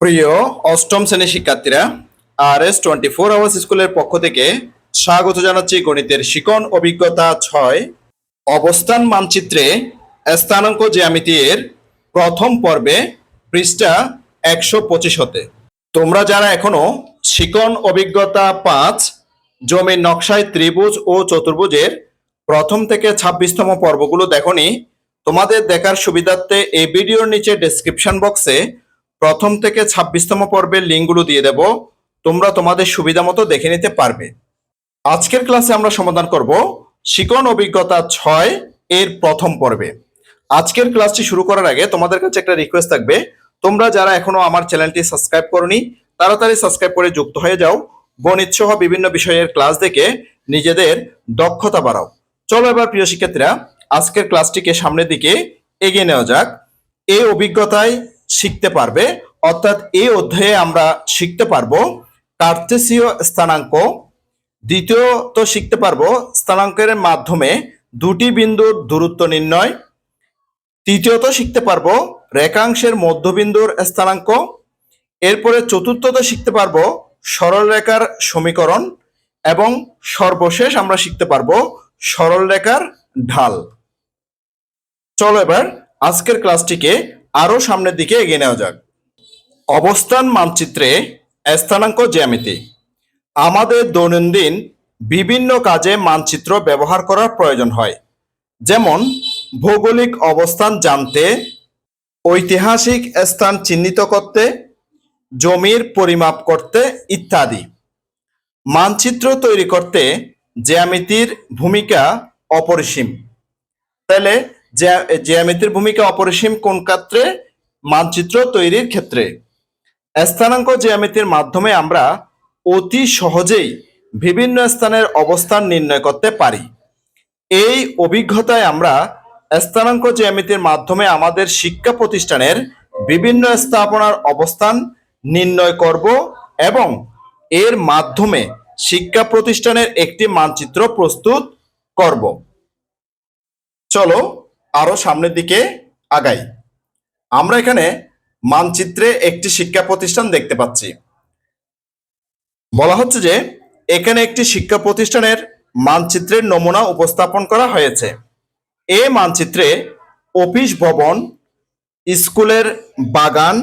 প্রিয় অষ্টম শ্রেণির শিক্ষার্থীরা R S twenty four hours স্কুলের পক্ষ থেকে স্বাগত জানাচ্ছি গণিতের শিকন অভিজ্ঞতা ছয়, অবস্থান মানচিত্রে স্থানাঙ্ক জ্যামিতির প্রথম পর্বে পৃষ্ঠা একশো পঁচিশ হতে। তোমরা যারা এখনও শিকন অভিজ্ঞতা পাঁচ, জমির নকশায় ত্রিভুজ ও চতুর্ভুজের প্রথম থেকে ছাব্বিশতম পর্বগুলো দেখনি, তোমাদের দেখার সুবিধার্থে এই ভিডিওর নিচে ডেসক্রিপশন বক্সে প্রথম থেকে ছাব্বিশতম পর্বের লিঙ্কগুলো দিয়ে দেব। তোমরা তোমাদের সুবিধা মতো দেখে নিতে পারবে। আজকের ক্লাসে আমরা সমাধান করব শিকন অভিজ্ঞতা ছয় এর প্রথম পর্বে। আজকের ক্লাসটি শুরু করার আগে তোমাদের কাছে একটা রিকোয়েস্ট থাকবে। তোমরা যারা এখনও আমার চ্যানেলটি সাবস্ক্রাইব করনি, তাড়াতাড়ি সাবস্ক্রাইব করে যুক্ত হয়ে যাও। গণিত সহ বিভিন্ন বিষয়ের ক্লাস দেখে নিজেদের দক্ষতা বাড়াও। চলো এবার প্রিয় শিক্ষার্থীরা, আজকের ক্লাসটিকে সামনের দিকে এগিয়ে নেওয়া যাক। এই অভিজ্ঞতায় শিখতে পারবে। অর্থাৎ এই অধ্যায়ে আমরা শিখতে পারব কার্তেসীয় স্থানাঙ্ক। দ্বিতীয়ত শিখতে পারব স্থানাঙ্কের মাধ্যমে দুটি বিন্দুর দূরত্ব নির্ণয়। তৃতীয়ত শিখতে পারব রেখাংশের মধ্যবিন্দুর স্থানাঙ্ক। এরপরে চতুর্থত শিখতে পারব সরলরেখার সমীকরণ এবং সর্বশেষ আমরা শিখতে পারব সরলরেখার ঢাল। চলো এবার আজকের ক্লাসটিকে আরও সামনের দিকে এগিয়ে নেওয়া যাক। অবস্থান মানচিত্রে স্থানাঙ্ক জ্যামিতি। আমাদের দৈনন্দিন বিভিন্ন কাজে মানচিত্র ব্যবহার করার প্রয়োজন হয়। যেমন, ভৌগোলিক অবস্থান জানতে, ঐতিহাসিক স্থান চিহ্নিত করতে, জমির পরিমাপ করতে ইত্যাদি। মানচিত্র তৈরি করতে জ্যামিতির ভূমিকা অপরিসীম। তাহলে জ্যামিতির ভূমিকা অপরিসীম কোন ক্ষেত্রে মানচিত্র তৈরির ক্ষেত্রে। স্থানাঙ্ক জ্যামিতির মাধ্যমে আমরা অতি সহজেই বিভিন্ন স্থানের অবস্থান নির্ণয় করতে পারি। এই অভিজ্ঞতায় আমরা স্থানাঙ্ক জ্যামিতির মাধ্যমে আমাদের শিক্ষা প্রতিষ্ঠানের বিভিন্ন স্থাপনার অবস্থান নির্ণয় করব এবং এর মাধ্যমে শিক্ষা প্রতিষ্ঠানের একটি মানচিত্র প্রস্তুত করব। চলো আরও সামনের দিকে আগাই। আমরা এখানে মানচিত্রে একটি শিক্ষা প্রতিষ্ঠান দেখতে পাচ্ছি। বলা হচ্ছে যে, এখানে একটি শিক্ষা প্রতিষ্ঠানের মানচিত্রের নমুনা উপস্থাপন করা হয়েছে। এই মানচিত্রে অফিস ভবন, স্কুলের বাগান,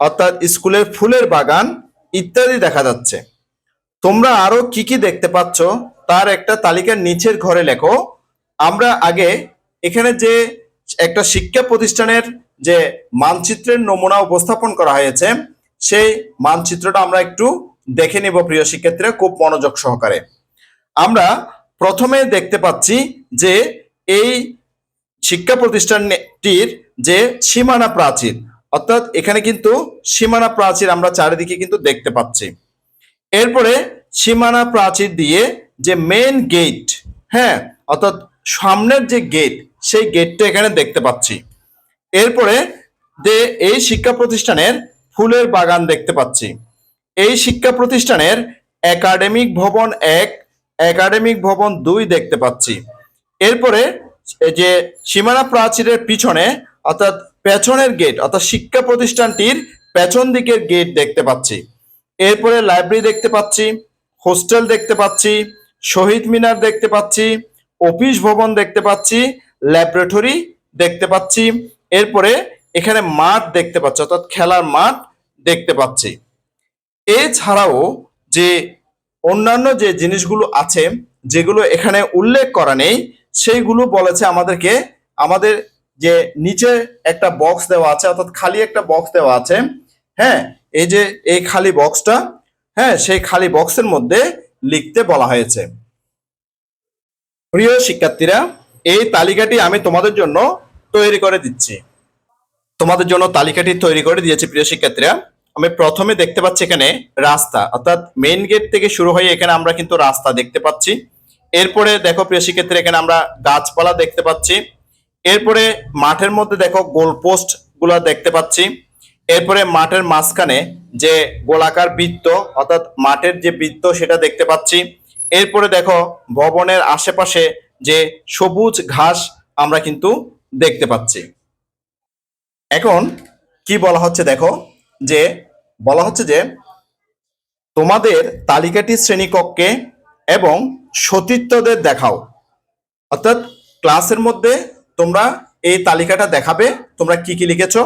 অর্থাৎ স্কুলের ফুলের বাগান ইত্যাদি দেখা যাচ্ছে। তোমরা আরও কি কি দেখতে পাচ্ছ, তার একটা তালিকার নিচের ঘরে লেখো। আমরা আগে এখানে যে একটা শিক্ষা প্রতিষ্ঠানের যে মানচিত্রের নমুনা উপস্থাপন করা হয়েছে, সেই মানচিত্রটা আমরা একটু দেখে নিব প্রিয় শিক্ষার্থীরা, খুব মনোযোগ সহকারে। আমরা প্রথমে দেখতে পাচ্ছি যে এই শিক্ষা প্রতিষ্ঠানটির যে সীমানা প্রাচীর, অর্থাৎ এখানে কিন্তু সীমানা প্রাচীর আমরা চারিদিকে কিন্তু দেখতে পাচ্ছি। এরপরে সীমানা প্রাচীর দিয়ে যে মেন গেট হ্যাঁ অর্থাৎ সামনের যে গেট সেই গেটটা এখানে দেখতে পাচ্ছি। এরপরে যে এই শিক্ষা প্রতিষ্ঠানের ফুলের বাগান দেখতে পাচ্ছি। এই শিক্ষা প্রতিষ্ঠানের একাডেমিক ভবন এক একাডেমিক ভবন দুই দেখতে পাচ্ছি। এরপরে যে সীমানা প্রাচীরের পিছনে, অর্থাৎ পেছনের গেট অর্থাৎ শিক্ষা প্রতিষ্ঠানটির পেছন দিকের গেট দেখতে পাচ্ছি। এরপরে লাইব্রেরি দেখতে পাচ্ছি হোস্টেল দেখতে পাচ্ছি, শহীদ মিনার দেখতে পাচ্ছি অফিস ভবন দেখতে পাচ্ছি ল্যাবরেটরি দেখতে পাচ্ছি, এরপরে এখানে মাঠ দেখতে পাচ্ছি, অর্থাৎ খেলার মাঠ দেখতে পাচ্ছি। এছাড়াও যে অন্যান্য যে জিনিসগুলো আছে, যেগুলো এখানে উল্লেখ করা নেই, সেইগুলো বলেছে আমাদেরকে, আমাদের যে নিচে একটা বক্স দেওয়া আছে, অর্থাৎ খালি একটা বক্স দেওয়া আছে হ্যাঁ এই যে এই খালি বক্সটা হ্যাঁ সেই খালি বক্সের মধ্যে লিখতে বলা হয়েছে। প্রিয় শিক্ষার্থীরা, এই তালিকাটি আমি তোমাদের জন্য তৈরি করে দিচ্ছি। তোমাদের জন্য তালিকাটি তৈরি করে দিয়েছি, প্রিয় শিক্ষার্থীরা। আমি প্রথমে দেখতে পাচ্ছি এখানে রাস্তা, অর্থাৎ মেইন গেট থেকে শুরু হয়ে এখানে আমরা কিন্তু রাস্তা দেখতে পাচ্ছি। এরপরে দেখো, প্রিয় শিক্ষার্থীরা, এখানে আমরা গাছপালা দেখতে পাচ্ছি। এরপরে মাঠের মধ্যে দেখো গোল পোস্টগুলা দেখতে পাচ্ছি। এরপরে মাঠের মাঝখানে যে গোলাকার বৃত্ত, অর্থাৎ মাঠের যে বৃত্ত, সেটা দেখতে পাচ্ছি। এরপরে দেখো ভবনের আশেপাশে যে সবুজ ঘাস আমরা কিন্তু দেখতে পাচ্ছি। এখন কি বলা হচ্ছে দেখো? যে বলা হচ্ছে যে তোমাদের তালিকাটি শ্রেণীকক্ষে এবং সতীর্থদের দেখাও। অর্থাৎ ক্লাসের মধ্যে তোমরা এই তালিকাটা দেখাবে, তোমরা কি কি লিখেছো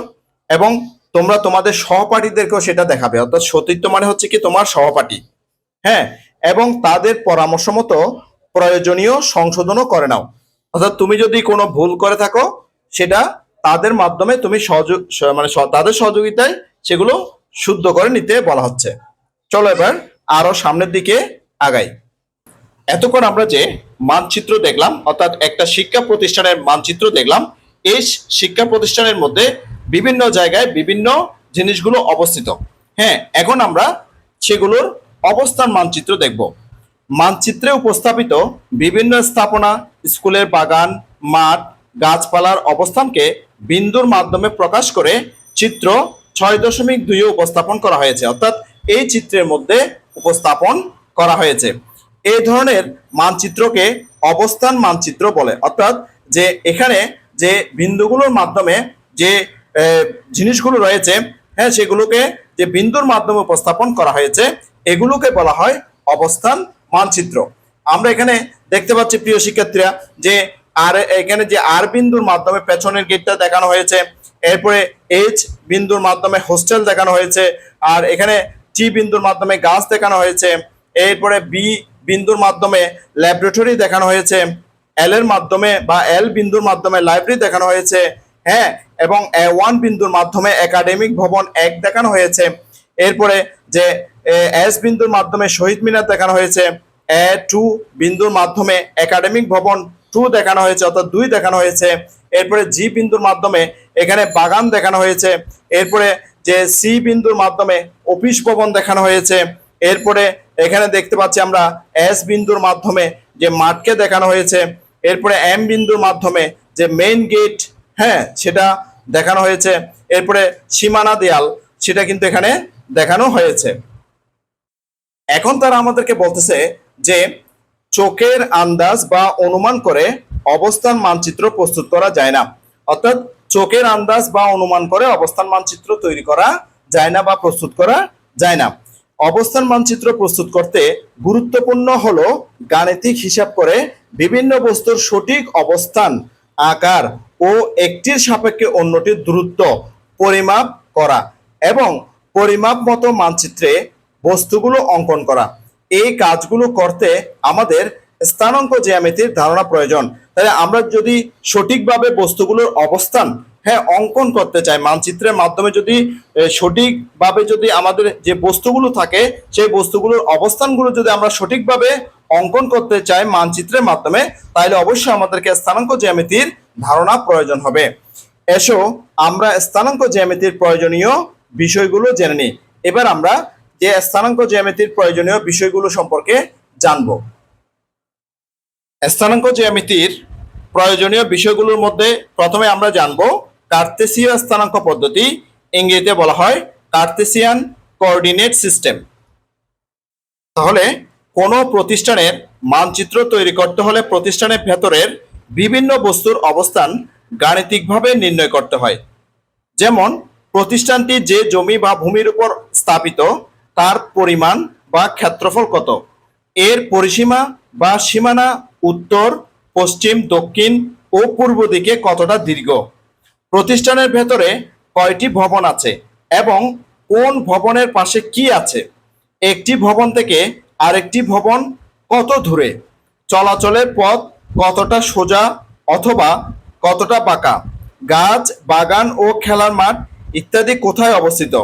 এবং তোমরা তোমাদের সহপাঠীদেরকেও সেটা দেখাবে। অর্থাৎ সতীর্থ মানে হচ্ছে কি তোমার সহপাঠী। হ্যাঁ এবং তাদের পরামর্শ মতো প্রয়োজনীয় সংশোধনও করে নাও। অর্থাৎ তুমি যদি কোনো ভুল করে থাকো, সেটা তাদের মাধ্যমে তুমি সহযোগ মানে তাদের সহযোগিতায় সেগুলো শুদ্ধ করে নিতে বলা হচ্ছে। চলো এবার আরও সামনের দিকে আগাই। এতক্ষণ আমরা যে মানচিত্র দেখলাম, অর্থাৎ একটা শিক্ষা প্রতিষ্ঠানের মানচিত্র দেখলাম, এই শিক্ষা প্রতিষ্ঠানের মধ্যে বিভিন্ন জায়গায় বিভিন্ন জিনিসগুলো অবস্থিত। হ্যাঁ এখন আমরা সেগুলোর অবস্থান মানচিত্র দেখব। মানচিত্রে উপস্থাপিত বিভিন্ন স্থাপনা, স্কুলের বাগান, মাঠ, গাছপালার অবস্থানকে বিন্দুর মাধ্যমে প্রকাশ করে চিত্র ছয় দশমিক দুইয়ে উপস্থাপন করা হয়েছে। অর্থাৎ এই চিত্রের মধ্যে উপস্থাপন করা হয়েছে। এই ধরনের মানচিত্রকে অবস্থান মানচিত্র বলে। অর্থাৎ যে এখানে যে বিন্দুগুলোর মাধ্যমে যে জিনিসগুলো রয়েছে হ্যাঁ সেগুলোকে যে বিন্দুর মাধ্যমে উপস্থাপন করা হয়েছে এগুলোকে বলা হয় অবস্থান মানচিত্র। আমরা এখানে দেখতে পাচ্ছি, প্রিয় শিক্ষার্থীরা, যে আর এখানে যে আর বিন্দুর মাধ্যমে পেছনের গেটটা দেখানো হয়েছে, এরপরে এইচ বিন্দুর মাধ্যমে হোস্টেল দেখানো হয়েছে, আর এখানে টি বিন্দুর মাধ্যমে গাছ দেখানো হয়েছে, এরপরে বি বিন্দুর মাধ্যমে ল্যাবরেটরি দেখানো হয়েছে এল এর মাধ্যমে বা এল বিন্দুর মাধ্যমে লাইব্রেরি দেখানো হয়েছে হ্যাঁ এবং এ ওয়ান বিন্দুর মাধ্যমে একাডেমিক ভবন এক দেখানো হয়েছে এরপরে যে এস বিন্দুর মাধ্যমে শহীদ মিনার দেখানো হয়েছে এ টু বিন্দুর মাধ্যমে একাডেমিক ভবন টু দেখানো হয়েছে, অর্থাৎ দুই দেখানো হয়েছে। এরপরে জি বিন্দুর মাধ্যমে এখানে বাগান দেখানো হয়েছে। এরপরে যে সি বিন্দুর মাধ্যমে অফিস ভবন দেখানো হয়েছে। এরপরে এখানে দেখতে পাচ্ছি আমরা এস বিন্দুর মাধ্যমে যে মাঠকে দেখানো হয়েছে। এরপরে এম বিন্দুর মাধ্যমে যে মেইন গেট হ্যাঁ সেটা দেখানো হয়েছে। এরপরে সীমানা দেয়াল, সেটা কিন্তু এখানে দেখানো হয়েছে। এখন তারা আমাদেরকে বলতেছে যে চোখের আন্দাজ বা অনুমান করে অবস্থান মানচিত্র প্রস্তুত করা যায় না। অর্থাৎ চোখের আন্দাজ বা অনুমান করে অবস্থান মানচিত্র তৈরি করা যায় না বা প্রস্তুত করা যায় না। অবস্থান মানচিত্র প্রস্তুত করতে গুরুত্বপূর্ণ হলো গাণিতিক হিসাব করে বিভিন্ন বস্তুর সঠিক অবস্থান, আকার ও একটির সাপেক্ষে অন্যটির দূরত্ব পরিমাপ করা এবং পরিমাপ মতো মানচিত্রে বস্তুগুলো অঙ্কন করা। এই কাজগুলো করতে আমাদের স্থানাঙ্ক জ্যামিতির ধারণা প্রয়োজন। তাহলে আমরা যদি সঠিকভাবে বস্তুগুলোর অবস্থান হ্যাঁ অঙ্কন করতে চাই, মানচিত্রের মাধ্যমে যদি সঠিকভাবে যদি আমাদের যে বস্তুগুলো থাকে, সেই বস্তুগুলোর অবস্থানগুলো যদি আমরা সঠিকভাবে অঙ্কন করতে চাই মানচিত্রের মাধ্যমে, তাহলে অবশ্যই আমাদেরকে স্থানাঙ্ক জ্যামিতির ধারণা প্রয়োজন হবে। এসো, আমরা স্থানাঙ্ক জ্যামিতির প্রয়োজনীয় বিষয়গুলো জেনে নিই। এবার আমরা যে স্থানাঙ্ক জ্যামিতির প্রয়োজনীয় বিষয়গুলো সম্পর্কে জানব। স্থানাঙ্ক জ্যামিতির প্রয়োজনীয় বিষয়গুলোর মধ্যে প্রথমে আমরা জানব কার্তেসীয় স্থানাঙ্ক পদ্ধতি, ইংরেজিতে বলা হয় কার্তেসিয়ান কোঅর্ডিনেট সিস্টেম। তাহলে কোনো প্রতিষ্ঠানের মানচিত্র তৈরি করতে হলে প্রতিষ্ঠানের ভেতরের বিভিন্ন বস্তুর অবস্থান গাণিতিকভাবে নির্ণয় করতে হয়। যেমন প্রতিষ্ঠানটি যে জমি বা ভূমির উপর স্থাপিত, তার পরিমাণ বা ক্ষেত্রফল কত? এর পরিসীমা বা সীমানা উত্তর, পশ্চিম, দক্ষিণ ও পূর্ব দিকে কতটা দীর্ঘ? প্রতিষ্ঠানের ভেতরে কয়টি ভবন আছে এবং কোন ভবনের পাশে কি আছে? একটি ভবন থেকে আরেকটি ভবন কত দূরে? চলাচলের পথ কতটা সোজা অথবা কতটা পাকা গাছ, বাগান ও খেলার মাঠ ইত্যাদি কোথায় অবস্থিত?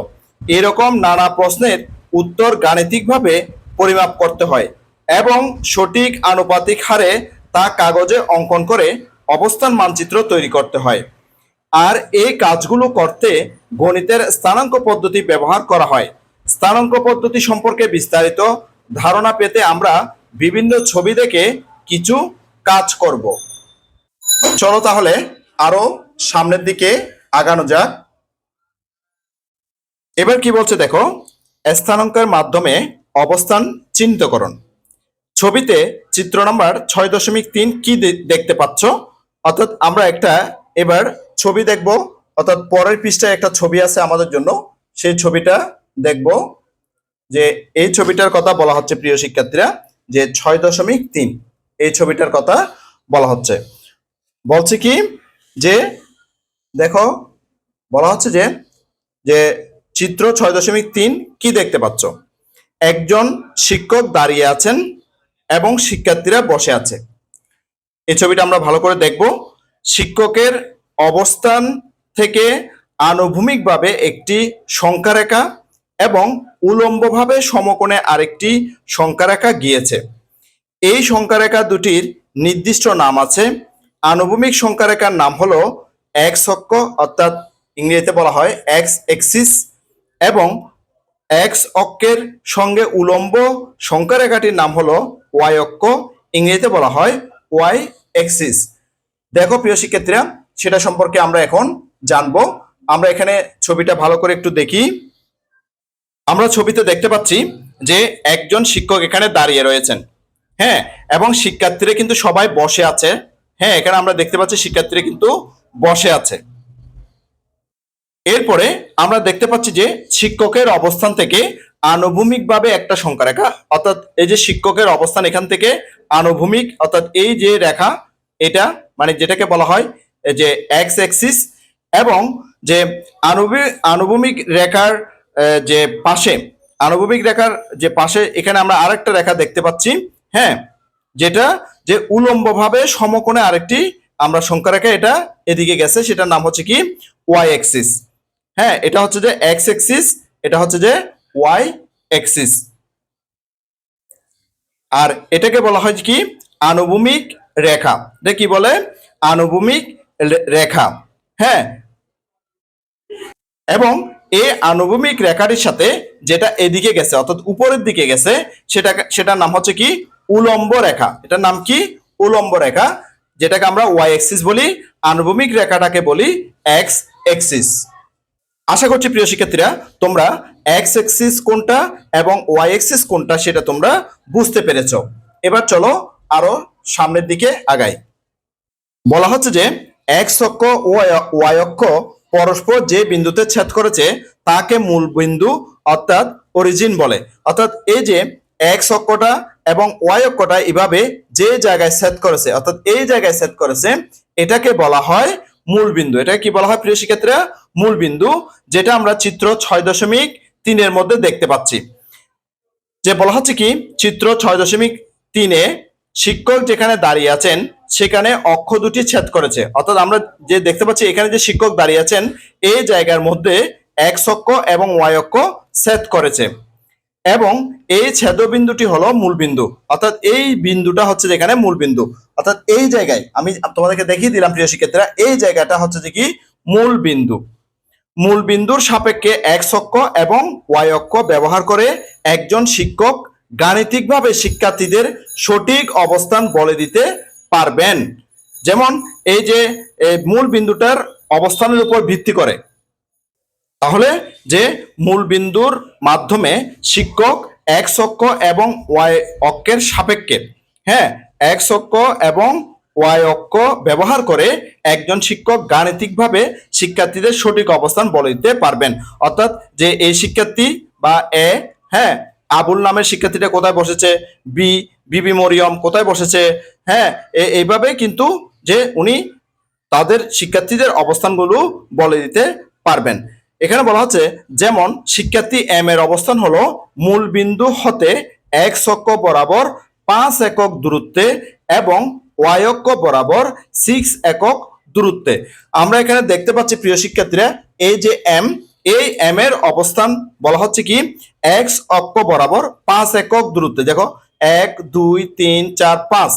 এরকম নানা প্রশ্নের উত্তর গাণিতিকভাবে পরিমাপ করতে হয় এবং সঠিক আনুপাতিক হারে তা কাগজে অঙ্কন করে অবস্থান মানচিত্র তৈরি করতে হয়। আর এই কাজগুলো করতে গণিতের স্থানাঙ্ক পদ্ধতি ব্যবহার করা হয়। স্থানাঙ্ক পদ্ধতি সম্পর্কে বিস্তারিত ধারণা পেতে আমরা বিভিন্ন ছবি দেখে কিছু কাজ করব। চলো তাহলে আরও সামনের দিকে আগানো যাক। এবার কি বলছে দেখো? স্থানাঙ্কের মাধ্যমে অবস্থান চিহ্নিতকরণ। ছবিতে চিত্র নাম্বার ছয় দশমিক তিন কি দেখতে পাচ্ছ? অর্থাৎ আমরা একটা এবার ছবি দেখব, অর্থাৎ পরের পৃষ্ঠায় একটা ছবি আছে আমাদের জন্য, সেই ছবিটা দেখব যে এই ছবিটার কথা বলা হচ্ছে প্রিয় শিক্ষার্থীরা, যে ছয় দশমিক তিন, এই ছবিটার কথা বলা হচ্ছে। বলছে কি যে, দেখো, বলা হচ্ছে যে যে চিত্র ছয় দশমিক তিন, কি দেখতে পাচ্ছ? একজন শিক্ষক দাঁড়িয়ে আছেন এবং শিক্ষার্থীরা বসে আছে। এই ছবিটা আমরা ভালো করে দেখব। শিক্ষকের অবস্থান থেকে আনুভূমিকভাবে একটি সংখ্যারেখা এবং উলম্বভাবে সমকোণে আরেকটি সংখ্যারেখা গিয়েছে। এই সংখ্যারেখা দুটির নির্দিষ্ট নাম আছে। আনুভূমিক সংখ্যারেখার নাম হলো এক্স অক্ষ, অর্থাৎ ইংরেজিতে বলা হয় এক্স এক্সিস এবং এক্স অক্ষের সঙ্গে উলম্ব সংখ্যারেখাটির নাম হলো ওয়াই অক্ষ। ইংরেজিতে বলা হয় ওয়াই এক্সিস দেখো প্রিয় শিক্ষার্থীরা, সেটা সম্পর্কে আমরা এখন জানব। আমরা এখানে ছবিটা ভালো করে একটু দেখি। আমরা ছবিতে দেখতে পাচ্ছি যে একজন শিক্ষক এখানে দাঁড়িয়ে রয়েছেন। হ্যাঁ এবং শিক্ষার্থীরা কিন্তু সবাই বসে আছে। হ্যাঁ এখানে আমরা দেখতে পাচ্ছি শিক্ষার্থীরা কিন্তু বসে আছে। এরপরে আমরা দেখতে পাচ্ছি যে শিক্ষকের অবস্থান থেকে আনুভূমিকভাবে একটা সংখ্যা রেখা অর্থাৎ এই যে শিক্ষকের অবস্থান এখান থেকে আনুভূমিক, অর্থাৎ এই যে রেখা, এটা মানে যেটাকে বলা হয় যে এক্স এক্সিস এবং যে আনুভূমিক আনুভূমিক রেখার যে পাশে, আনুভূমিক রেখার যে পাশে এখানে আমরা আরেকটা রেখা দেখতে পাচ্ছি হ্যাঁ যেটা যে উলম্বভাবে সমকোণে আরেকটি আমরা সংখ্যা রেখা এটা এদিকে গেছে, সেটার নাম হচ্ছে কি ওয়াই এক্সিস হ্যাঁ এটা হচ্ছে যে এক্স এক্সিস এটা হচ্ছে যে ওয়াই এক্সিস আর এটাকে বলা হয় কি? আনুভূমিক রেখা। এটা কি বলে? আনুভূমিক রেখা। হ্যাঁ। এবং এই আনুভূমিক রেখাটির সাথে যেটা এদিকে গেছে, অর্থাৎ উপরের দিকে গেছে সেটা সেটার নাম হচ্ছে কি? উলম্ব রেখা। এটার নাম কি? উলম্ব রেখা। যেটাকে আমরা ওয়াই এক্সিস বলি, আনুভূমিক রেখাটাকে বলি এক্স এক্সিস আশা করছি প্রিয় শিক্ষার্থীরা, তোমরা এক্স এক্সিস কোনটা এবং ওয়াই এক্সিস কোনটা সেটা তোমরা বুঝতে পেরেছ। এবার চলো আরও সামনের দিকে আগাই। বলা হচ্ছে যে এক্স অক্ষ ওয়াই অক্ষ পরস্পর যে বিন্দুতে ছেদ করেছে, তাকে মূল বিন্দু অর্থাৎ অরিজিন বলে। অর্থাৎ এই যে এক্স অক্ষটা এবং ওয়াই অক্ষটা এভাবে যে জায়গায় সেট করেছে, অর্থাৎ এই জায়গায় সেট করেছে, এটাকে বলা হয় মূল বিন্দু। এটা কি বলা হয় প্রিয় শিক্ষার্থীরা? মূল বিন্দু, যেটা আমরা চিত্র ছয় দশমিক তিনের মধ্যে দেখতে পাচ্ছি। যে বলা হচ্ছে কি? চিত্র ছয় দশমিক তিনে শিক্ষক যেখানে দাঁড়িয়ে আছেন, সেখানে অক্ষ দুটি ছেদ করেছে। অর্থাৎ আমরা যে দেখতে পাচ্ছি, এখানে যে শিক্ষক দাঁড়িয়ে আছেন, এই জায়গার মধ্যে এক্স অক্ষ এবং ওয়াই অক্ষ ছেদ করেছে। এবং এই ছেদবিন্দুটি হলো মূল বিন্দু। অর্থাৎ এই বিন্দুটা হচ্ছে যেখানে মূল বিন্দু। অর্থাৎ এই জায়গায় আমি তোমাদেরকে দেখিয়ে দিলাম প্রিয় শিক্ষার্থীরা, এই জায়গাটা হচ্ছে যে কি? মূল বিন্দু। মূল বিন্দুর সাপেক্ষে এক্স অক্ষ এবং ওয়াই অক্ষ ব্যবহার করে একজন শিক্ষক গাণিতিকভাবে শিক্ষার্থীদের সঠিক অবস্থান বলে দিতে পারবেন। যেমন এই যে মূল বিন্দুটার অবস্থানের উপর ভিত্তি করে। তাহলে যে মূল বিন্দুর মাধ্যমে শিক্ষক এক্স অক্ষ এবং ওয়াই অক্ষের সাপেক্ষে হ্যাঁ এক্স অক্ষ এবং ওয়াই অক্ষ ব্যবহার করে একজন শিক্ষক গাণিতিকভাবে শিক্ষার্থীদের সঠিক অবস্থান বলে দিতে পারবেন। অর্থাৎ যে এই শিক্ষার্থী বা এ হ্যাঁ আবুল নামের শিক্ষার্থীটা কোথায় বসেছে, বি, বিবি মরিয়ম কোথায় বসেছে হ্যাঁ এইভাবে কিন্তু যে উনি তাদের শিক্ষার্থীদের অবস্থানগুলো বলে দিতে পারবেন। এখানে বলা হচ্ছে, যেমন শিক্ষার্থী এম এর অবস্থান হলো মূল বিন্দু হতে এক অক্ষ বরাবর পাঁচ একক দূরত্বে এবং ওয়াই অক্ষ বরাবর সিক্স একক দূরত্বে। আমরা এখানে দেখতে পাচ্ছি প্রিয় শিক্ষার্থীরা, এই যে এম এই এম এর অবস্থান বলা হচ্ছে কি এক্স অক্ষ বরাবর পাঁচ একক দূরত্বে। দেখো, এক, দুই, তিন, চার, পাঁচ।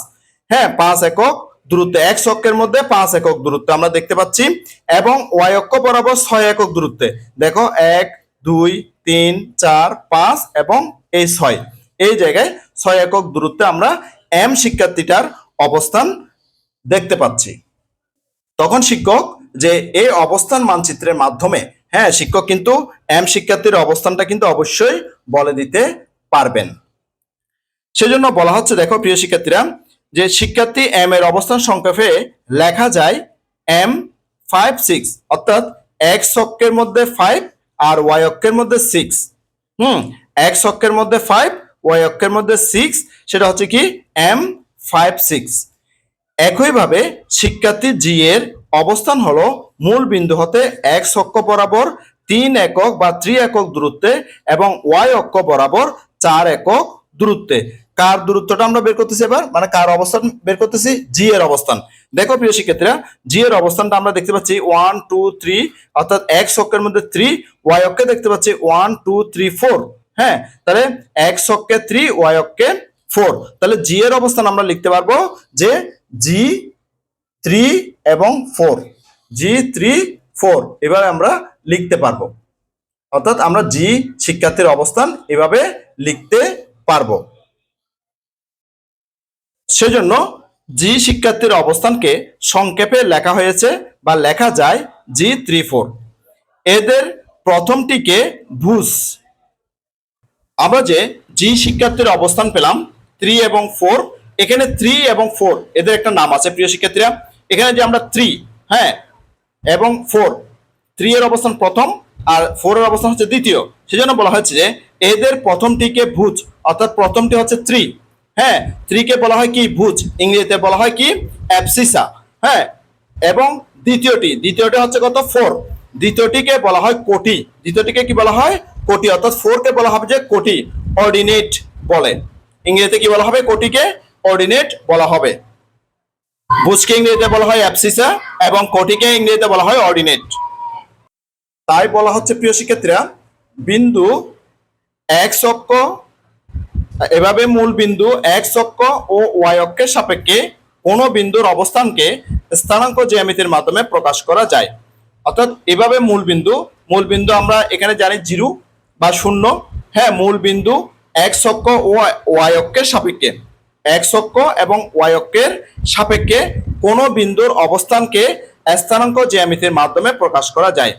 হ্যাঁ পাঁচ একক দূরত্ব এক অক্ষের মধ্যে পাঁচ একক দূরত্ব আমরা দেখতে পাচ্ছি, এবং ওয়াই অক্ষ বরাবর ছয় একক দূরত্বে। দেখো, এক, দুই, তিন, চার, পাঁচ এবং এই ছয়। এই জায়গায় ছয় একক দূরত্বে আমরা এম শিক্ষার্থীটার অবস্থান দেখতে পাচ্ছি। তখন শিক্ষক যে এই অবস্থান মানচিত্রের মাধ্যমে হ্যাঁ শিক্ষক কিন্তু এম শিক্ষার্থীর অবস্থানটা কিন্তু অবশ্যই বলে দিতে পারবেন। সেজন্য বলা হচ্ছে, দেখো, প্রিয় শিক্ষার্থীরা যে শিক্ষার্থী এম এর অবস্থান সংক্ষেপে লেখা যায় এম ফাইভ সিক্স অর্থাৎ এক্স অক্ষের মধ্যে ফাইভ আর ওয়াই অক্ষের মধ্যে সিক্স হুম এক্স অক্ষের মধ্যে ফাইভ ওয়াই অক্ষের মধ্যে সিক্স সেটা হচ্ছে কি এম ফাইভ সিক্স একইভাবে শিক্ষার্থী জি এর অবস্থান হলো মূল বিন্দু হতে এক্স অক্ষ বরাবর তিন একক বা ত্রি একক দূরত্বে এবং ওয়াই অক্ষ বরাবর চার একক দূরত্বে। কার দূরত্বটা আমরা বের করতেছি এবার? মানে কার অবস্থান বের করতেছি? জি এর অবস্থান। দেখো প্রিয় শিক্ষার্থীরা জি এর অবস্থানটা আমরা দেখতে পাচ্ছি ওয়ান টু থ্রি অর্থাৎ এক্স অক্ষের মধ্যে থ্রি ওয়াই অক্ষে দেখতে পাচ্ছি ওয়ান টু থ্রি ফোর হ্যাঁ তাহলে এক্স অক্ষে থ্রি ওয়াই অক্ষে ফোর তাহলে জি এর অবস্থান আমরা লিখতে পারব যে জি থ্রি এবং ফোর জি থ্রি ফোর এভাবে আমরা লিখতে পারব। অর্থাৎ আমরা জি শিক্ষার্থীর অবস্থান এভাবে লিখতে পারব। সেজন্য জি শিক্ষার্থীর অবস্থানকে সংক্ষেপে লেখা হয়েছে বা লেখা যায় জি থ্রি ফোর। এদের প্রথমটিকে ভুজ। আমরা যে জি শিক্ষার্থীর অবস্থান পেলাম, থ্রি এবং ফোর, এখানে থ্রি এবং ফোর, এদের একটা নাম আছে প্রিয় শিক্ষার্থীরা। এখানে যে আমরা থ্রি হ্যাঁ এবং ফোর, থ্রি এর অবস্থান প্রথম আর ফোর এর অবস্থান হচ্ছে দ্বিতীয়। সেজন্য বলা হচ্ছে যে এদের প্রথমটিকে ভুজ, অর্থাৎ প্রথমটি হচ্ছে থ্রি। হ্যাঁ থ্রিকে বলা হয় কি? ভুজ। ইংরেজিতে বলা হয় কি? অ্যাপসিসা হ্যাঁ এবং দ্বিতীয়টি দ্বিতীয়টি হচ্ছে কত? ফোর। দ্বিতীয়টিকে বলা হয় কোটি। দ্বিতীয়টিকে কি বলা হয়? কোটি। অর্থাৎ ফোর কে বলা হবে যে কোটি। অর্ডিনেট বলে। ইংরেজিতে কি বলা হবে? কোটিকে অর্ডিনেট বলা হবে। বুঝকে ইংরেজিতে বলা হয় অ্যাপসিসা এবং কোটিকে ইংরেজিতে বলা হয় অর্ডিনেট। তাই বলা হচ্ছে, প্রিয় শিক্ষার্থীরা, বিন্দু এক্স অক্ষ এভাবে মূল বিন্দু এক্স অক্ষ ও ওয়াই অক্ষের সাপেক্ষে কোনো বিন্দুর অবস্থানকে স্থানাঙ্ক জ্যামিতির মাধ্যমে প্রকাশ করা যায়। অর্থাৎ এভাবে মূল বিন্দু মূল বিন্দু আমরা এখানে জানি জিরো বা শূন্য। হ্যাঁ মূল বিন্দু এক্স অক্ষ ও ওয়াই অক্ষের সাপেক্ষে। এক্স অক্ষ এবং ওয়াই অক্ষের সাপেক্ষে কোনো বিন্দুর অবস্থানকে স্থানাঙ্ক জ্যামিতির মাধ্যমে প্রকাশ করা যায়।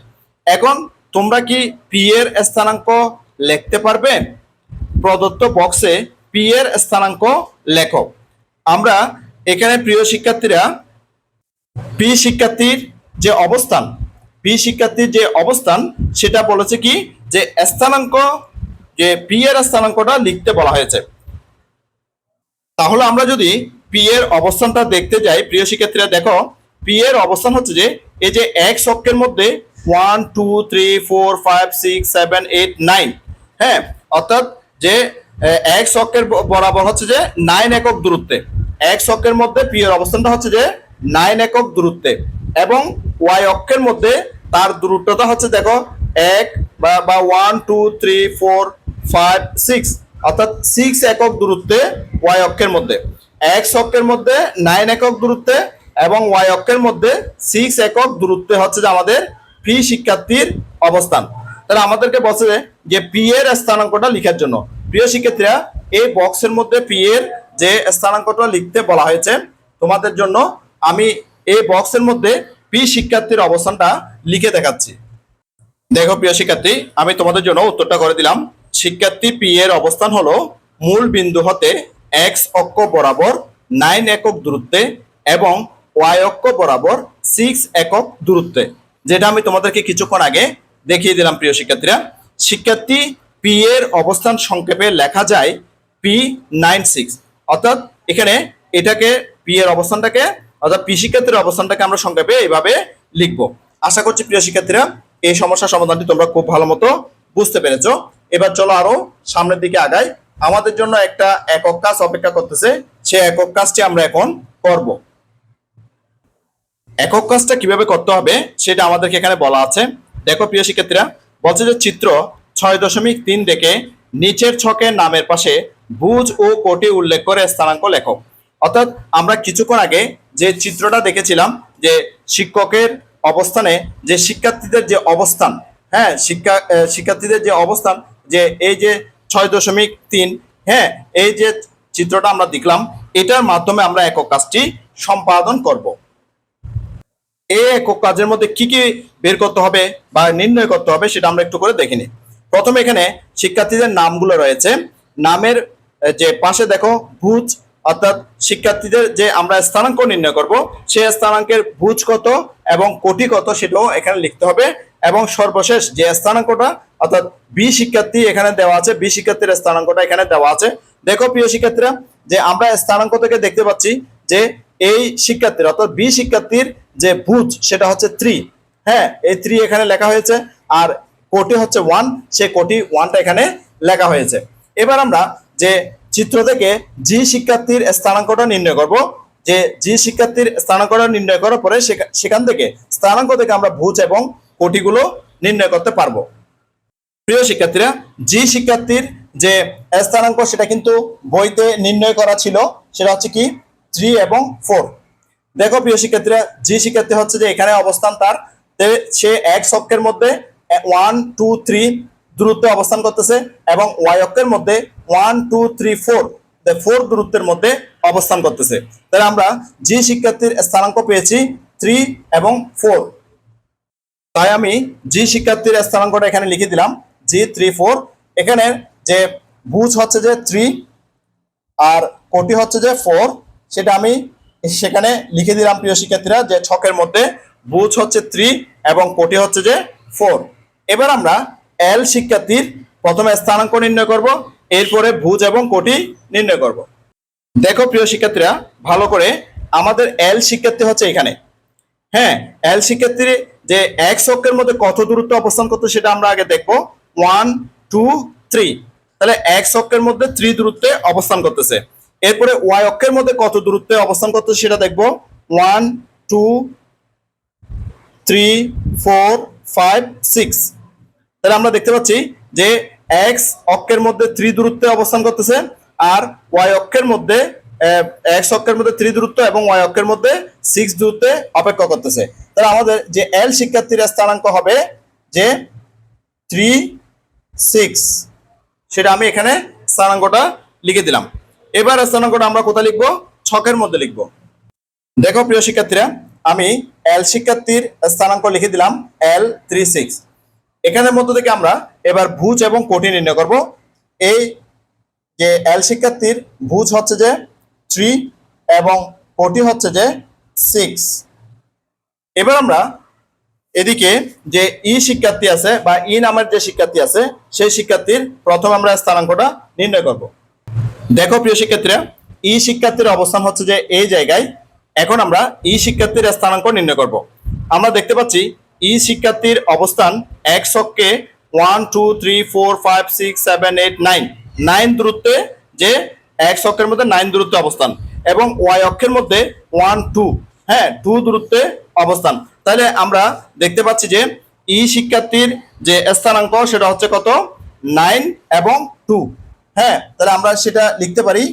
এখন তোমরা কি পি এর স্থানাঙ্ক লিখতে পারবে? প্রদত্ত বক্সে পি এর স্থানাঙ্ক লেখো। আমরা এখানে প্রিয় শিক্ষার্থীরা পি শিক্ষার্থীর যে অবস্থান পি শিক্ষার্থীর যে অবস্থান, সেটা বলেছে কি? যে স্থানাঙ্ক, যে পি এর স্থানাঙ্কটা লিখতে বলা হয়েছে। তাহলে আমরা যদি পি এর অবস্থানটা দেখতে যাই, প্রিয় শিক্ষার্থীরা দেখো পি এর অবস্থান হচ্ছে যে, এই যে এক্স অক্ষের মধ্যে one two three four five six seven eight nine হ্যাঁ? অর্থাৎ যে এক অক্ষের বরাবর হচ্ছে যে নাইন একক দূরত্বে। এক অক্ষের মধ্যে পি এর অবস্থানটা হচ্ছে যে নাইন একক দূরত্বে এবং ওয়াই অক্ষের মধ্যে তার দূরত্বটা হচ্ছে দেখো এক বা one two three four five six অর্থাৎ সিক্স একক দূরত্বে ওয়াই অক্ষের মধ্যে। এক্স অক্ষের মধ্যে নাইন একক দূরত্বে এবং ওয়াই অক্ষের মধ্যে সিক্স একক দূরত্বে হচ্ছে যে আমাদের পি শিক্ষার্থীর অবস্থান। তাহলে আমাদেরকে বলছে যে পি এর স্থানাঙ্কটা লিখার জন্য। প্রিয় শিক্ষার্থীরা, এই বক্সের মধ্যে পি এর যে স্থানাঙ্কটা লিখতে বলা হয়েছে, তোমাদের জন্য আমি এই বক্সের মধ্যে পি শিক্ষার্থীর অবস্থানটা লিখে দেখাচ্ছি। দেখো প্রিয় শিক্ষার্থী, আমি তোমাদের জন্য উত্তরটা করে দিলাম। শিক্ষার্থী পি এর অবস্থান হলো মূল বিন্দু হতে এক্স অক্ষ বরাবর নাইন একক দূরত্বে এবং ওয়াই অক্ষ বরাবর সিক্স একক দূরত্বে। যেটা আমি তোমাদেরকে কিছুক্ষণ আগে দেখিয়ে দিলাম প্রিয় শিক্ষার্থীরা। শিক্ষার্থী পি এর অবস্থান সংক্ষেপে লেখা যায় পি নাইন সিক্স অর্থাৎ এখানে এটাকে পি এর অবস্থানটাকে, অর্থাৎ পি শিক্ষার্থীর অবস্থানটাকে আমরা সংক্ষেপে এইভাবে লিখব। আশা করছি প্রিয় শিক্ষার্থীরা, এই সমস্যার সমাধানটি তোমরা খুব ভালো মতো বুঝতে পেরেছ। এবার চলো আরও সামনের দিকে আগাই। আমাদের জন্য একটা একক কাজ অপেক্ষা করতেছে। সে একক কাজটি আমরা এখন করব। একক কাজটা কীভাবে করতে হবে সেটা আমাদেরকে এখানে বলা আছে। দেখো প্রিয় শিক্ষার্থীরা যে চিত্র ছয় দশমিক তিন দেখে নিচের ছকের নামের পাশে ভুজ ও কোটি উল্লেখ করে স্থানাঙ্ক লেখক অর্থাৎ আমরা কিছুক্ষণ আগে যে চিত্রটা দেখেছিলাম যে শিক্ষকের অবস্থানে যে শিক্ষার্থীদের যে অবস্থান হ্যাঁ শিক্ষা শিক্ষার্থীদের যে অবস্থান, যে এই যে ছয় দশমিক তিন হ্যাঁ এই যে চিত্রটা আমরা দেখলাম, এটার মাধ্যমে আমরা একক কাজটি সম্পাদন করব। এই একক কাজের মধ্যে কি কি বের করতে হবে বা নির্ণয় করতে হবে সেটা আমরা একটু করে দেখে নিই। প্রথমে এখানে শিক্ষার্থীদের নামগুলো রয়েছে। নামের যে পাশে দেখো, ভুজ, অর্থাৎ শিক্ষার্থীদের যে আমরা স্থানাঙ্ক নির্ণয় করব, সেই স্থানাঙ্কের ভুজ কত এবং কোটি কত সেটাও এখানে লিখতে হবে এবং সর্বশেষ যে স্থানাঙ্কটা, অর্থাৎ বি শিক্ষার্থী এখানে দেওয়া আছে বি শিক্ষার্থীর স্থানাঙ্কটা এখানে দেওয়া আছে। দেখো প্রিয় শিক্ষার্থীরা, যে আমরা স্থানাঙ্ক থেকে দেখতে পাচ্ছি যে এই শিক্ষার্থীর, অর্থাৎ বি শিক্ষার্থীর যে ভুজ, সেটা হচ্ছে থ্রি হ্যাঁ এই থ্রি এখানে লেখা হয়েছে, আর কোটি হচ্ছে ওয়ান সে কোটি ওয়ানটা এখানে লেখা হয়েছে। এবার আমরা যে চিত্র থেকে জি শিক্ষার্থীর স্থানাঙ্কটা নির্ণয় করব। যে জি শিক্ষার্থীর স্থানাঙ্কটা নির্ণয় করার পরে সেখান থেকে স্থানাঙ্ক থেকে আমরা ভুজ এবং কোটিগুলো নির্ণয় করতে পারব। প্রিয় শিক্ষার্থীরা জি শিক্ষার্থীর যে স্থানাঙ্ক, সেটা কিন্তু বইতে নির্ণয় করা ছিল, সেটা হচ্ছে কি? থ্রি এবং ফোর দেখো প্রিয় শিক্ষার্থীরা জি শিক্ষার্থী হচ্ছে যে এখানে অবস্থান তার সে এক অক্ষের মধ্যে ওয়ান টু থ্রি দূরত্বে অবস্থান করতেছে এবং ওয়াই অক্ষের মধ্যে one two three four four দূরত্বের মধ্যে অবস্থান করতেছে। তাহলে আমরা জি শিক্ষার্থীর স্থানাঙ্ক পেয়েছি থ্রি এবং ফোর তাই আমি জি শিক্ষার্থীর স্থানাঙ্কটা এখানে লিখে দিলাম জি থ্রি ফোর এখানে যে বুঝ হচ্ছে যে থ্রি আর কোটি হচ্ছে যে ফোর সেটা আমি সেখানে লিখে দিলাম প্রিয় শিক্ষার্থীরা যে ছকের মধ্যে বুঝ হচ্ছে থ্রি এবং কোটি হচ্ছে যে ফোর এবার আমরা এল শিক্ষার্থীর প্রথমে স্থানাঙ্ক নির্ণয় করব, এরপরে ভুজ এবং কোটি নির্ণয় করব। দেখো প্রিয় শিক্ষার্থীরা, ভালো করে, আমাদের এল শিক্ষার্থী হচ্ছে এখানে। হ্যাঁ এল শিক্ষার্থীর যে এক অক্ষের মধ্যে কত দূরত্ব অবস্থান করতে সেটা আমরা আগে দেখব। ওয়ান টু থ্রি তাহলে এক অক্ষের মধ্যে থ্রি দূরত্বে অবস্থান করতেছে। এরপরে ওয়াই অক্ষের মধ্যে কত দূরত্বে অবস্থান করতেছে সেটা দেখব। One two three four five six তাহলে আমরা দেখতে পাচ্ছি যে এক্স অক্ষের মধ্যে থ্রি দূরত্বে অবস্থান করতেছে আর ওয়াই অক্ষের মধ্যে এক্স অক্ষের মধ্যে থ্রি দূরত্ব এবং ওয়াই অক্ষের মধ্যে সিক্স দূরত্বে অপেক্ষা করতেছে। তাহলে আমাদের যে এল শিক্ষার্থীর স্থানাঙ্ক হবে যে থ্রি সিক্স সেটা আমি এখানে স্থানাঙ্কটা লিখে দিলাম। এবার স্থানাঙ্কটা আমরা কোথায় লিখব? ছকের মধ্যে লিখব। দেখো প্রিয় শিক্ষার্থীরা, আমি এল শিক্ষার্থীর স্থানাঙ্ক লিখে দিলাম এল থ্রি সিক্স এখানের মধ্য থেকে আমরা এবার ভুজ এবং কোটি নির্ণয় করব। এই যে এল শিক্ষার্থীর ভুজ হচ্ছে যে থ্রি এবং কোটি হচ্ছে যে সিক্স এবার আমরা এদিকে যে ই শিক্ষার্থী আছে বা ই নামের যে শিক্ষার্থী আছে, সেই শিক্ষার্থীর প্রথম আমরা স্থানাঙ্কটা নির্ণয় করব। দেখো প্রিয় শিক্ষার্থীরা ই শিক্ষার্থীর অবস্থান হচ্ছে যে এই জায়গায় এখন আমরা ই শিক্ষার্থীর স্থানাঙ্ক নির্ণয় করব। আমরা দেখতে পাচ্ছি ই শিক্ষার্থীর অবস্থান এক ছককে one two three four five six seven eight nine nine দূরত্বে যে এক ছকের মধ্যে নাইন দূরত্বে অবস্থান এবং ওয়াই অক্ষের মধ্যে ওয়ান টু হ্যাঁ টু দূরত্বে অবস্থান। তাহলে আমরা দেখতে পাচ্ছি যে ই শিক্ষার্থীর যে স্থানাঙ্ক সেটা হচ্ছে কত? নাইন এবং টু হ্যাঁ তাহলে আমরা সেটা লিখতে পারি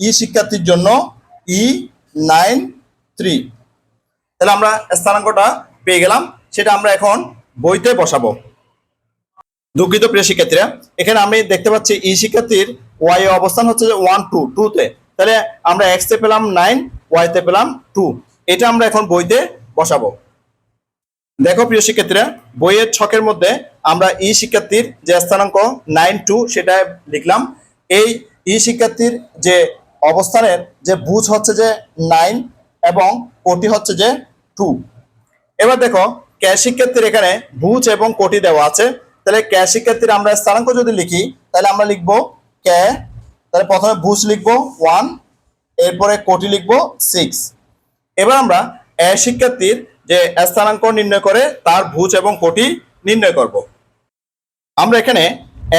ই শিক্ষার্থীর জন্য ই নাইন থ্রি তাহলে আমরা স্থানাঙ্কটা পেয়ে গেলাম, সেটা আমরা এখন বইতে বসাবো। দুঃখিত প্রিয় শিক্ষার্থীরা, এখানে আমি দেখতে পাচ্ছি ই শিক্ষার্থীর ওয়াই অবস্থান হচ্ছে ওয়ান টু টু তে। তাহলে আমরা এক্স তে পেলাম নাইন ওয়াই তে পেলাম টু এটা আমরা এখন বইতে বসাবো। দেখো প্রিয় শিক্ষার্থীরা, বইয়ের ছকের মধ্যে আমরা ই শিক্ষার্থীর যে স্থানাঙ্ক নাইন টু সেটা লিখলাম। এই ই শিক্ষার্থীর যে অবস্থানের যে বুঝ হচ্ছে যে নাইন এবং কোটি হচ্ছে যে টু। এবার দেখো কে শিক্ষার্থীর এখানে ভুজ এবং কোটি দেওয়া আছে। তাহলে কে শিক্ষার্থীর আমরা স্থানাঙ্ক যদি লিখি, তাহলে আমরা লিখব কে তাহলে প্রথমে ভুজ লিখব ওয়ান, এরপরে কোটি লিখব সিক্স। এবার আমরা এ শিক্ষার্থীর যে স্থানাঙ্ক নির্ণয় করে, তার ভুজ এবং কোটি নির্ণয় করব। আমরা এখানে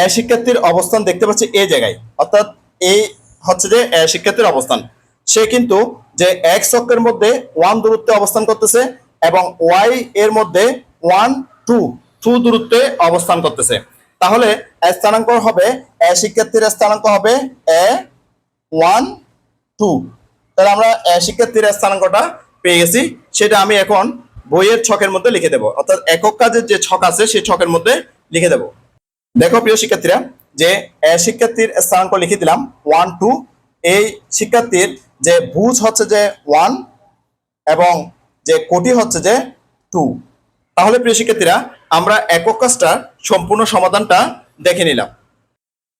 এ শিক্ষার্থীর অবস্থান দেখতে পাচ্ছি এই জায়গায়। অর্থাৎ এই হচ্ছে যে এ শিক্ষার্থীর অবস্থান। সে কিন্তু যে এক চক্রের মধ্যে ওয়ান দূরত্বে অবস্থান করতেছে এবং ওয়াই এর মধ্যে ওয়ান টু টু দূরত্বে অবস্থান করতেছে। তাহলে স্থানাঙ্ক হবে এ শিক্ষার্থীর স্থানাঙ্ক হবে এ ওয়ান টু তাহলে আমরা আহ, শিক্ষার্থীর স্থানাঙ্কটা পেয়ে গেছি। সেটা আমি এখন বইয়ের ছকের মধ্যে লিখে দেবো। অর্থাৎ একক কাজের যে ছক আছে সেই ছকের মধ্যে লিখে দেবো। দেখো প্রিয় শিক্ষার্থীরা যে আহ, শিক্ষার্থীর স্থানাঙ্ক লিখে দিলাম ওয়ান টু এই শিক্ষার্থীর যে বুঝ হচ্ছে যে ওয়ান এবং যে কোটি হচ্ছে যে টু তাহলে প্রিয় শিক্ষার্থীরা, আমরা একক কাজটার সম্পূর্ণ সমাধানটা দেখে নিলাম।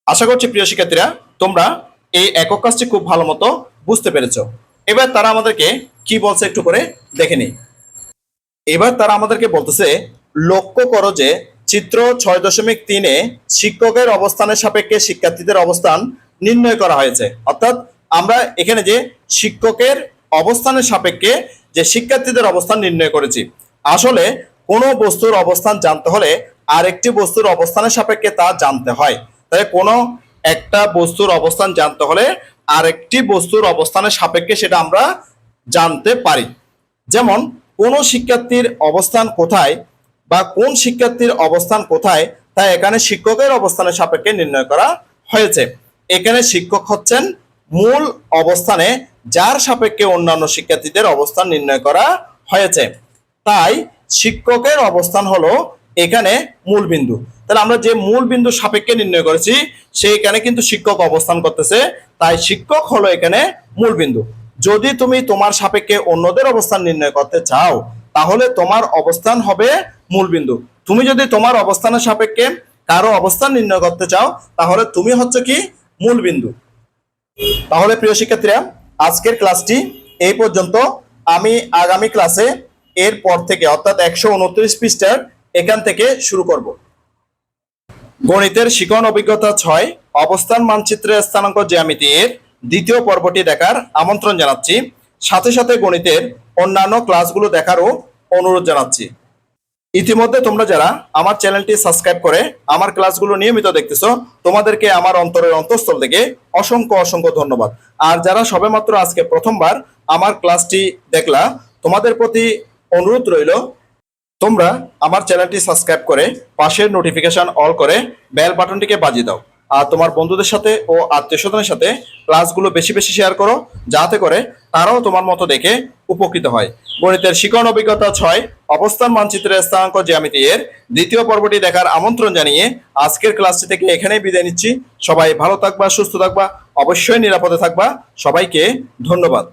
আশা করছি প্রিয় শিক্ষার্থীরা, তোমরা এই একক কাজটি খুব ভালো মতো বুঝতে পেরেছ। এবার তারা আমাদেরকে কি বলছে একটু করে দেখে নিই। এবার তারা আমাদেরকে বলতেছে, লক্ষ্য করো যে চিত্র ছয় দশমিক তিনে শিক্ষকের অবস্থানের সাপেক্ষে শিক্ষার্থীদের অবস্থান নির্ণয় করা হয়েছে। অর্থাৎ আমরা এখানে যে শিক্ষকের অবস্থানের সাপেক্ষে যে শিক্ষার্থীদের অবস্থান নির্ণয় করেছি, আসলে কোনো বস্তুর অবস্থান জানতে হলে আরেকটি বস্তুর অবস্থানের সাপেক্ষে তা জানতে হয়। তাই কোনো একটা বস্তুর অবস্থান জানতে হলে আরেকটি বস্তুর অবস্থানের সাপেক্ষে সেটা আমরা জানতে পারি। যেমন, কোন শিক্ষার্থীর অবস্থান কোথায় বা কোন শিক্ষার্থীর অবস্থান কোথায় তা এখানে শিক্ষকের অবস্থানের সাপেক্ষে নির্ণয় করা হয়েছে। এখানে শিক্ষক হচ্ছেন মূল অবস্থানে, যার সাপেক্ষে অন্যান্য শিক্ষার্থীদের অবস্থান নির্ণয় করা হয়েছে। তাই শিক্ষকের অবস্থান হলো এখানে মূল বিন্দু। তাহলে আমরা যে মূল বিন্দু সাপেক্ষে নির্ণয় করেছি, সেইখানে কিন্তু শিক্ষক অবস্থান করতেছে। তাই শিক্ষক হলো এখানে মূল বিন্দু। যদি তুমি তোমার সাপেক্ষে অন্যদের অবস্থান নির্ণয় করতে চাও, তাহলে তোমার অবস্থান হবে মূল বিন্দু। তুমি যদি তোমার অবস্থানের সাপেক্ষে কারও অবস্থান নির্ণয় করতে চাও, তাহলে তুমি হচ্ছে কি মূলবিন্দু। তাহলে প্রিয় শিক্ষার্থীরা, আজকের ক্লাসটি এই পর্যন্ত। আমি আগামী ক্লাসে এর পর থেকে, অর্থাৎ একশো উনত্রিশ পৃষ্ঠার এখান থেকে শুরু করব। গণিতের শিকন অভিজ্ঞতা ছয়, অবস্থান মানচিত্রের স্থানাঙ্ক জ্যামিতি এর দ্বিতীয় পর্বটি দেখার আমন্ত্রণ জানাচ্ছি। সাথে সাথে গণিতের অন্যান্য ক্লাসগুলো দেখারও অনুরোধ জানাচ্ছি। ইতিমধ্যে তোমরা যারা আমার চ্যানেলটি সাবস্ক্রাইব করে আমার ক্লাসগুলো নিয়মিত দেখতেছো, তোমাদেরকে আমার অন্তরের অন্তঃস্থল থেকে অসংখ্য অসংখ্য ধন্যবাদ। আর যারা সবেমাত্র আজকে প্রথমবার আমার ক্লাসটি দেখলা, তোমাদের প্রতি অনুরোধ রইল, তোমরা আমার চ্যানেলটি সাবস্ক্রাইব করে পাশের নোটিফিকেশন অল করে বেল বাটনটিকে বাজিয়ে দাও। আর তোমার বন্ধুদের সাথে ও আত্মীয় স্বজনের সাথে ক্লাসগুলো বেশি বেশি শেয়ার করো, যাতে করে তারাও তোমার মতো দেখে উপকৃত হয়। গণিতের শিকন অভিজ্ঞতা ছয়, অবস্থান মানচিত্রের স্থানাঙ্ক জ্যামিতি এর দ্বিতীয় পর্বটি দেখার আমন্ত্রণ জানিয়ে আজকের ক্লাসটি থেকে এখানেই বিদায় নিচ্ছি। সবাই ভালো থাকবা, সুস্থ থাকবা, অবশ্যই নিরাপদে থাকবা। সবাইকে ধন্যবাদ।